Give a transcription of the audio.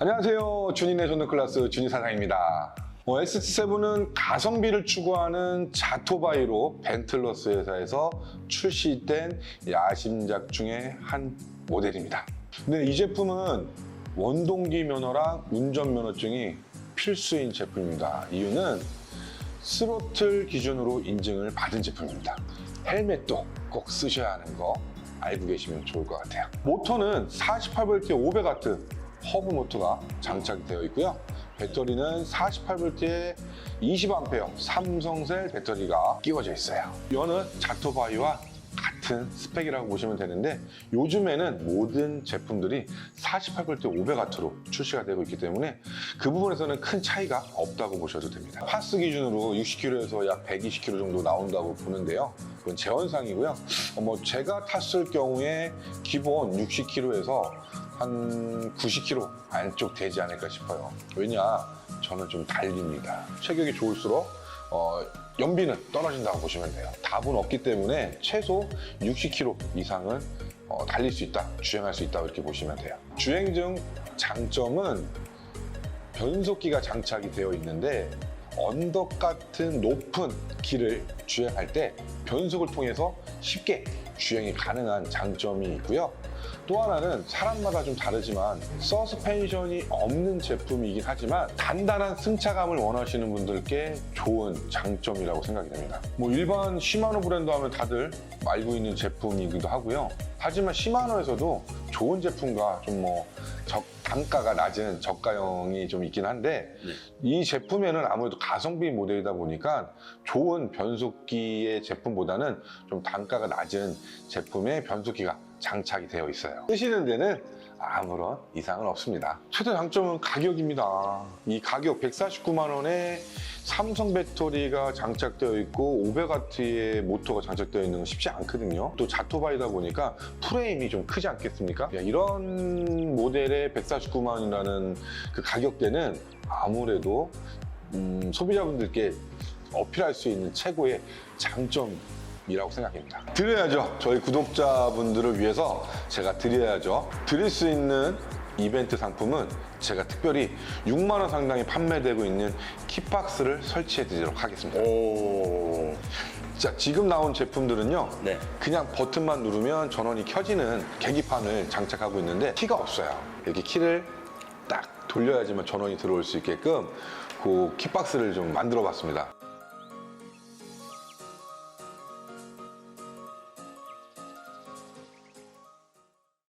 안녕하세요. 준인의 손는 클래스 준인 사장입니다. 어, ST7은 가성비를 추구하는 자토바이로 벤틀러스 회사에서 출시된 야심작 중에 한 모델입니다. 근데 이 제품은 원동기 면허랑 운전 면허증이 필수인 제품입니다. 이유는 스로틀 기준으로 인증을 받은 제품입니다. 헬멧도 꼭 쓰셔야 하는 거 알고 계시면 좋을 것 같아요. 모터는 48V 500W 허브 모터가 장착이 되어 있고요. 배터리는 48V의 20A 삼성셀 배터리가 끼워져 있어요. 이거는 자토바이와 같은 스펙이라고 보시면 되는데 요즘에는 모든 제품들이 48V 500W로 출시가 되고 있기 때문에 그 부분에서는 큰 차이가 없다고 보셔도 됩니다. 파스 기준으로 60km에서 약 120km 정도 나온다고 보는데요. 그건 재원상이고요. 어, 뭐 제가 탔을 경우에 기본 60km에서 한 90km 안쪽 되지 않을까 싶어요. 왜냐? 저는 좀 달립니다. 체격이 좋을수록 어, 연비는 떨어진다고 보시면 돼요. 답은 없기 때문에 최소 60km 이상은 어, 달릴 수 있다, 주행할 수 있다 이렇게 보시면 돼요. 주행 중 장점은 변속기가 장착이 되어 있는데 언덕 같은 높은 길을 주행할 때 변속을 통해서 쉽게 주행이 가능한 장점이 있고요. 또 하나는 사람마다 좀 다르지만 서스펜션이 없는 제품이긴 하지만 단단한 승차감을 원하시는 분들께 좋은 장점이라고 생각이 됩니다. 뭐 일반 시마노 브랜드 하면 다들 알고 있는 제품이기도 하고요. 하지만 시마노에서도 좋은 제품과 좀 뭐 단가가 낮은 저가형이 좀 있긴 한데 이 제품에는 아무래도 가성비 모델이다 보니까 좋은 변속기의 제품보다는 좀 단가가 낮은 제품의 변속기가 장착이 되어 있어요. 쓰시는 데는 아무런 이상은 없습니다. 최대 장점은 가격입니다. 이 가격 149만 원에 삼성 배터리가 장착되어 있고 500W의 모터가 장착되어 있는 건 쉽지 않거든요. 또 자토바이다 보니까 프레임이 좀 크지 않겠습니까? 야, 이런 모델의 149만 원이라는 그 가격대는 아무래도 음, 소비자분들께 어필할 수 있는 최고의 장점 이라고 생각합니다. 드려야죠. 저희 구독자분들을 위해서 제가 드려야죠. 드릴 수 있는 이벤트 상품은 제가 특별히 6만 원 상당히 판매되고 있는 키박스를 설치해 드리도록 하겠습니다. 오. 자, 지금 나온 제품들은요. 네. 그냥 버튼만 누르면 전원이 켜지는 계기판을 장착하고 있는데 키가 없어요. 이렇게 키를 딱 돌려야지만 전원이 들어올 수 있게끔 그 키박스를 좀 만들어 봤습니다.